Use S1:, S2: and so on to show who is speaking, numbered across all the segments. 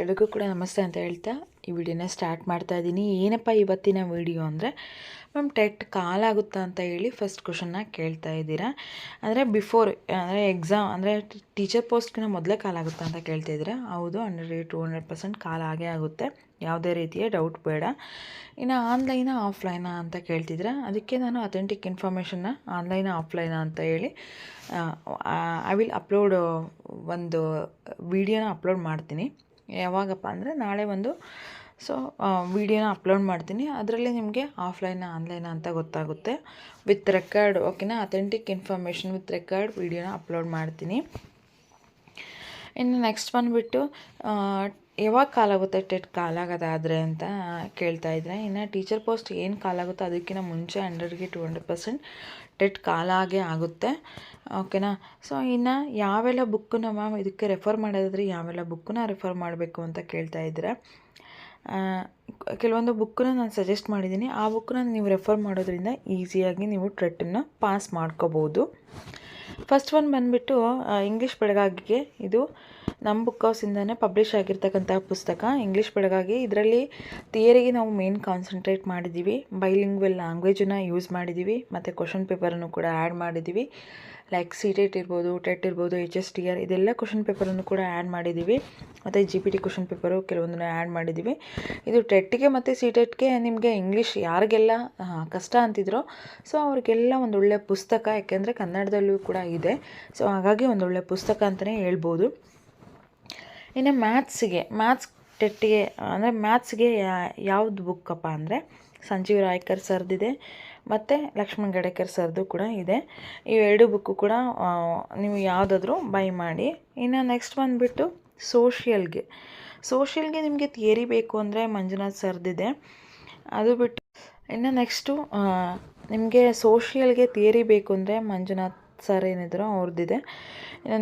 S1: ಎಲ್ರಿಗೂ ಕೂಡ ನಮಸ್ತೆ ಅಂತ ಹೇಳ್ತಾ ಈ ವಿಡಿಯೋನ ಸ್ಟಾರ್ಟ್ ಮಾಡ್ತಾ ಇದ್ದೀನಿ. ಏನಪ್ಪ ಇವತ್ತಿನ ವಿಡಿಯೋ ಅಂದರೆ, ಮ್ಯಾಮ್ ಟೆಟ್ ಕಾಲಾಗುತ್ತಾ ಅಂತ ಹೇಳಿ ಫಸ್ಟ್ ಕ್ವಶನ್ನ ಕೇಳ್ತಾ ಇದ್ದೀರಾ. ಅಂದರೆ ಬಿಫೋರ್ ಅಂದರೆ ಎಕ್ಸಾಮ್ ಅಂದರೆ ಟೀಚರ್ ಪೋಸ್ಟ್ಗಿನ ಮೊದಲೇ ಕಾಲಾಗುತ್ತಾ ಅಂತ ಕೇಳ್ತಾ ಇದ್ದೀರಾ? ಹೌದು hundred to hundred percent call ಆಗೇ ಆಗುತ್ತೆ. ಯಾವುದೇ ರೀತಿಯ ಡೌಟ್ ಬೇಡ. ಇನ್ನು ಆನ್ಲೈನಾ ಆಫ್ಲೈನಾ ಅಂತ ಕೇಳ್ತಿದ್ರೆ ಅದಕ್ಕೆ ನಾನು ಅಥೆಂಟಿಕ್ ಇನ್ಫಾರ್ಮೇಷನ್ನ ಆನ್ಲೈನ ಆಫ್ಲೈನಾ ಅಂತ ಹೇಳಿ ಐ ವಿಲ್ ಅಪ್ಲೋಡ್ ಒಂದು ವಿಡಿಯೋನ ಅಪ್ಲೋಡ್ ಮಾಡ್ತೀನಿ. ಯಾವಾಗಪ್ಪ ಅಂದರೆ ನಾಳೆ ಒಂದು ಸೊ ವಿಡಿಯೋನ ಅಪ್ಲೋಡ್ ಮಾಡ್ತೀನಿ. ಅದರಲ್ಲಿ ನಿಮಗೆ ಆಫ್ಲೈನ ಆನ್ಲೈನ ಅಂತ ಗೊತ್ತಾಗುತ್ತೆ. ವಿತ್ ರೆಕಾರ್ಡ್ ಓಕೆನಾ ಅಥೆಂಟಿಕ್ ಇನ್ಫಾರ್ಮೇಷನ್ ವಿತ್ ರೆಕಾರ್ಡ್ ವಿಡಿಯೋನ ಅಪ್ಲೋಡ್ ಮಾಡ್ತೀನಿ. ಇನ್ನು ನೆಕ್ಸ್ಟ್ ಬಂದುಬಿಟ್ಟು ಯಾವಾಗ ಕಾಲಾಗುತ್ತೆ ಟೆಟ್ ಕಾಲಾಗೋದಾದರೆ ಅಂತ ಕೇಳ್ತಾ ಇದ್ದರೆ ಇನ್ನು ಟೀಚರ್ ಪೋಸ್ಟ್ ಏನು ಕಾಲಾಗುತ್ತೋ ಅದಕ್ಕಿಂತ ಮುಂಚೆ ಹಂಡ್ರೆಡ್ಗೆ ಟು ಹಂಡ್ರೆಡ್ ಪರ್ಸೆಂಟ್ ಟೆಟ್ ಕಾಲಾಗೇ ಆಗುತ್ತೆ. ಓಕೆನಾ ಸೊ ಇನ್ನು ಯಾವೆಲ್ಲ ಬುಕ್ಕನ್ನು ಮ್ಯಾಮ್ ಇದಕ್ಕೆ ರೆಫರ್ ಮಾಡೋದಾದರೆ ಯಾವೆಲ್ಲ ಬುಕ್ಕನ್ನ ರೆಫರ್ ಮಾಡಬೇಕು ಅಂತ ಕೇಳ್ತಾ ಇದ್ದೀರಾ ಕೆಲವೊಂದು ಬುಕ್ಕನ್ನ ನಾನು ಸಜೆಸ್ಟ್ ಮಾಡಿದ್ದೀನಿ. ಆ ಬುಕ್ಕನ್ನ ನೀವು ರೆಫರ್ ಮಾಡೋದ್ರಿಂದ ಈಸಿಯಾಗಿ ನೀವು ಟ್ರೆಟ್ಟನ್ನು ಪಾಸ್ ಮಾಡ್ಕೋಬೋದು. ಫಸ್ಟ್ ಒನ್ ಬಂದುಬಿಟ್ಟು ಇಂಗ್ಲೀಷ್ ಬೆಳಗಾಗಿಗೆ. ಇದು ನಮ್ಮ ಬುಕ್ ಹೌಸಿಂದನೇ ಪಬ್ಲಿಷ್ ಆಗಿರ್ತಕ್ಕಂಥ ಪುಸ್ತಕ. ಇಂಗ್ಲೀಷ್ ಬೆಳಗಾಗಿ ಇದರಲ್ಲಿ ಥಿಯರಿಗೆ ನಾವು ಮೇನ್ ಕಾನ್ಸಂಟ್ರೇಟ್ ಮಾಡಿದ್ದೀವಿ ಬೈಲಿಂಗ್ವೆಲ್ ಲ್ಯಾಂಗ್ವೇಜನ್ನು ಯೂಸ್ ಮಾಡಿದ್ದೀವಿ ಮತ್ತು ಕ್ವಶನ್ ಪೇಪರನ್ನು ಕೂಡ ಆ್ಯಡ್ ಮಾಡಿದ್ದೀವಿ ಲೈಕ್ ಸಿ ಟೆಟ್ ಇರ್ಬೋದು ಟೆಟ್ ಇರ್ಬೋದು ಎಚ್ ಎಸ್ ಟಿ ಆರ್ ಇದೆಲ್ಲ ಕ್ವಶನ್ ಪೇಪರನ್ನು ಕೂಡ ಆ್ಯಡ್ ಮಾಡಿದ್ದೀವಿ. ಮತ್ತು G P T question paper ಕೆಲವೊಂದನ್ನು add ಮಾಡಿದ್ದೀವಿ. ಇದು ಟೆಟ್ಗೆ ಮತ್ತು ಸಿ ಟೆಟ್ಗೆ ನಿಮಗೆ ಇಂಗ್ಲೀಷ್ ಯಾರಿಗೆಲ್ಲ ಕಷ್ಟ ಅಂತಿದ್ರೋ ಸೊ ಅವ್ರಿಗೆಲ್ಲ ಒಂದು ಒಳ್ಳೆಯ ಪುಸ್ತಕ, ಯಾಕೆಂದರೆ ಕನ್ನಡದಲ್ಲೂ ಕೂಡ ಇದೆ. ಸೊ ಹಾಗಾಗಿ ಒಂದೊಳ್ಳೆ ಪುಸ್ತಕ ಅಂತಲೇ ಹೇಳ್ಬೋದು. ಇನ್ನು ಮ್ಯಾಥ್ಸಿಗೆ ಮ್ಯಾಥ್ಸ್ ಟೆಟ್ಟಿಗೆ, ಅಂದರೆ ಮ್ಯಾಥ್ಸ್ಗೆ ಯಾವ್ದು ಬುಕ್ಕಪ್ಪ ಅಂದರೆ ಸಂಜೀವ್ ರಾಯ್ಕರ್ ಸರ್ದಿದೆ ಮತ್ತು ಲಕ್ಷ್ಮಣ್ ಗಡೇಕರ್ ಸರ್ದು ಕೂಡ ಇದೆ. ಇವೆರಡು ಬುಕ್ಕು ಕೂಡ ನೀವು ಯಾವುದಾದ್ರೂ ಬೈ ಮಾಡಿ. ಇನ್ನು ನೆಕ್ಸ್ಟ್ ಬಂದುಬಿಟ್ಟು ಸೋಷಿಯಲ್ಗೆ. ಸೋಷಿಯಲ್ಗೆ ನಿಮಗೆ ಥಿಯರಿ ಬೇಕು ಅಂದರೆ ಮಂಜುನಾಥ್ ಸರ್ದಿದೆ. ಅದು ಬಿಟ್ಟು ಇನ್ನು ನೆಕ್ಸ್ಟು ನಿಮಗೆ ಸೋಷಿಯಲ್ಗೆ ಥಿಯರಿ ಬೇಕು ಅಂದರೆ ಮಂಜುನಾಥ್ ಸರ್ ಏನಿದ್ರು ಅವ್ರದ್ದಿದೆ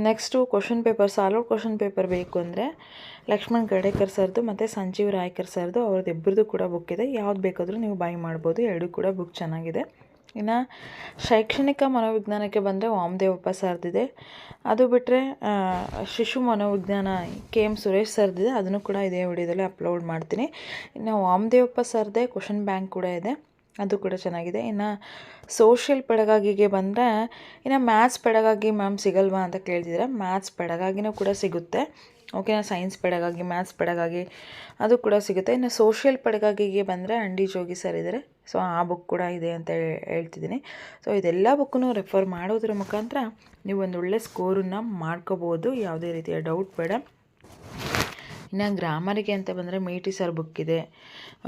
S1: next question paper solve question paper ಬೇಕು ಅಂದರೆ ಲಕ್ಷ್ಮಣ್ ಗಡೇಕರ್ ಸರ್ದು ಮತ್ತು ಸಂಜೀವ್ ರಾಯ್ಕರ್ ಸರ್ದು ಅವ್ರದ್ದು ಇಬ್ಬರದ್ದು ಕೂಡ ಬುಕ್ ಇದೆ. ಯಾವ್ದು ಬೇಕಾದರೂ ನೀವು ಬೈ ಮಾಡ್ಬೋದು. ಎರಡು ಕೂಡ ಬುಕ್ ಚೆನ್ನಾಗಿದೆ. ಇನ್ನು ಶೈಕ್ಷಣಿಕ ಮನೋವಿಜ್ಞಾನಕ್ಕೆ ಬಂದರೆ ವಾಮದೇವಪ್ಪ ಸರ್ದಿದೆ. ಅದು ಬಿಟ್ಟರೆ ಶಿಶು ಮನೋವಿಜ್ಞಾನ ಕೆ ಎಂ ಸುರೇಶ್ ಸರ್ದಿದೆ. ಅದನ್ನು ಕೂಡ ಇದೇ ವಿಡಿಯೋದಲ್ಲಿ ಅಪ್ಲೋಡ್ ಮಾಡ್ತೀನಿ. ಇನ್ನು ವಾಮದೇವಪ್ಪ ಸರ್ದೇ ಕ್ವಶನ್ ಬ್ಯಾಂಕ್ ಕೂಡ ಇದೆ. ಅದು ಕೂಡ ಚೆನ್ನಾಗಿದೆ. ಇನ್ನು ಸೋಷಿಯಲ್ ಪೆಡಗಾಗಿಗೆ ಬಂದರೆ, ಇನ್ನು ಮ್ಯಾಥ್ಸ್ ಪೆಡಗಾಗಿ ಮ್ಯಾಮ್ ಸಿಗಲ್ವಾ ಅಂತ ಕೇಳ್ತಿದ್ರೆ. ಮ್ಯಾಥ್ಸ್ ಪೆಡಗಾಗಿನೂ ಕೂಡ ಸಿಗುತ್ತೆ. ಓಕೆನಾ ಸೈನ್ಸ್ ಪೆಡಗಾಗಿ ಮ್ಯಾಥ್ಸ್ ಪೆಡಗಾಗಿ ಅದು ಕೂಡ ಸಿಗುತ್ತೆ. ಇನ್ನು ಸೋಷಿಯಲ್ ಪೆಡಗಾಗಿಗೆ ಬಂದರೆ ಅಂಡಿ ಜೋಗಿ ಸರ್ ಇದ್ದಾರೆ ಸೊ ಆ ಬುಕ್ ಕೂಡ ಇದೆ ಅಂತ ಹೇಳ್ತಿದ್ದೀನಿ. ಸೊ ಇದೆಲ್ಲ ಬುಕ್ಕನ್ನು ರೆಫರ್ ಮಾಡೋದ್ರ ಮುಖಾಂತರ ನೀವು ಒಂದು ಒಳ್ಳೆ ಸ್ಕೋರನ್ನು ಮಾಡ್ಕೋಬೋದು. ಯಾವುದೇ ರೀತಿಯ ಡೌಟ್ ಬೇಡ. ಇನ್ನು ಗ್ರಾಮರಿಗೆ ಅಂತ ಬಂದರೆ ಮೇಟಿ ಸರ್ ಬುಕ್ ಇದೆ.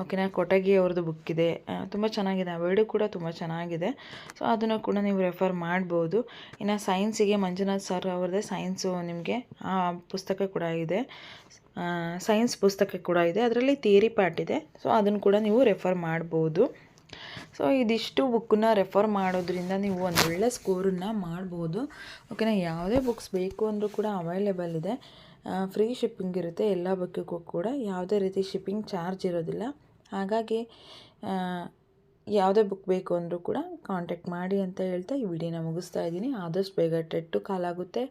S1: ಓಕೆನಾ ಕೊಟಗಿ ಅವ್ರದ್ದು ಇದೆ. ತುಂಬ ಚೆನ್ನಾಗಿದೆ. ಅವೆರಡು ಕೂಡ ತುಂಬ ಚೆನ್ನಾಗಿದೆ. ಸೊ ಅದನ್ನು ಕೂಡ ನೀವು ರೆಫರ್ ಮಾಡ್ಬೋದು. ಇನ್ನು ಸೈನ್ಸಿಗೆ ಮಂಜುನಾಥ್ ಸರ್ ಅವ್ರದ್ದೇ ಸೈನ್ಸು ನಿಮಗೆ, ಆ ಪುಸ್ತಕ ಕೂಡ ಇದೆ. ಸೈನ್ಸ್ ಪುಸ್ತಕ ಕೂಡ ಇದೆ. ಅದರಲ್ಲಿ ಥಿಯರಿ ಪಾರ್ಟ್ ಇದೆ. ಸೊ ಅದನ್ನು ಕೂಡ ನೀವು ರೆಫರ್ ಮಾಡ್ಬೋದು. ಸೊ ಇದಿಷ್ಟು ಬುಕ್ಕನ್ನ ರೆಫರ್ ಮಾಡೋದ್ರಿಂದ ನೀವು ಒಂದೊಳ್ಳೆ ಸ್ಕೋರನ್ನು ಮಾಡ್ಬೋದು. ಓಕೆನಾ ಯಾವುದೇ ಬುಕ್ಸ್ ಬೇಕು ಅಂದರೂ ಕೂಡ ಅವೈಲೇಬಲ್ ಇದೆ. ಫ್ರೀ ಶಿಪ್ಪಿಂಗ್ ಇರುತ್ತೆ. ಎಲ್ಲ ಬುಕ್ಕಿಗೂ ಕೂಡ ಯಾವುದೇ ರೀತಿ ಶಿಪ್ಪಿಂಗ್ ಚಾರ್ಜ್ ಇರೋದಿಲ್ಲ. ಹಾಗಾಗಿ ಯಾವುದೇ ಬುಕ್ ಬೇಕು ಅಂದರೂ ಕೂಡ ಕಾಂಟ್ಯಾಕ್ಟ್ ಮಾಡಿ ಅಂತ ಹೇಳ್ತಾ ಈ ವಿಡಿಯೋನ ಮುಗಿಸ್ತಾ ಇದ್ದೀನಿ. ಆದಷ್ಟು ಬೇಗ ಟೆಟ್ಟು ಕಾಲಾಗುತ್ತೆ.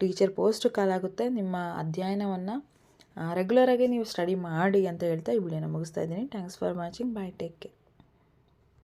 S1: Teacher post ಕಾಲಾಗುತ್ತೆ. ನಿಮ್ಮ ಅಧ್ಯಯನವನ್ನು ರೆಗ್ಯುಲರಾಗಿ ನೀವು ಸ್ಟಡಿ ಮಾಡಿ ಅಂತ ಹೇಳ್ತಾ ಈ ವಿಡಿಯೋನ ಮುಗಿಸ್ತಾ ಇದ್ದೀನಿ. Thanks for watching bye take care